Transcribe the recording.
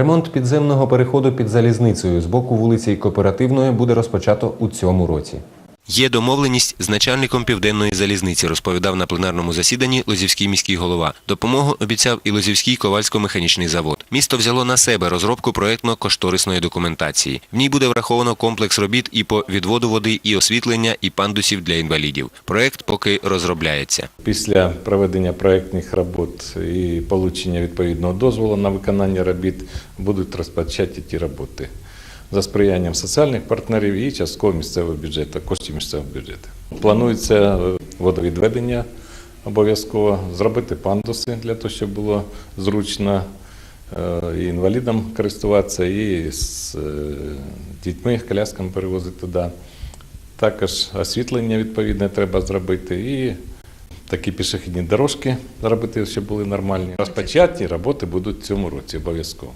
Ремонт підземного переходу під залізницею з боку вулиці Кооперативної буде розпочато у цьому році. Є домовленість з начальником південної залізниці, розповідав на пленарному засіданні Лозівський міський голова. Допомогу обіцяв і Лозівський ковальсько-механічний завод. Місто взяло на себе розробку проектно-кошторисної документації. В ній буде враховано комплекс робіт і по відводу води, і освітлення, і пандусів для інвалідів. Проект поки розробляється. Після проведення проєктних робот і отримання відповідного дозволу на виконання робіт будуть розпочаті ті роботи за сприянням соціальних партнерів і частково місцевого бюджету, коштів місцевого бюджету. Планується е, водовідведення обов'язково, зробити пандуси для того, щоб було зручно е, і інвалідам користуватися, і з е, дітьми, колясками перевозити туди. Також освітлення відповідне треба зробити і такі пішохідні дорожки зробити, щоб були нормальні. Розпочаті роботи будуть в цьому році обов'язково.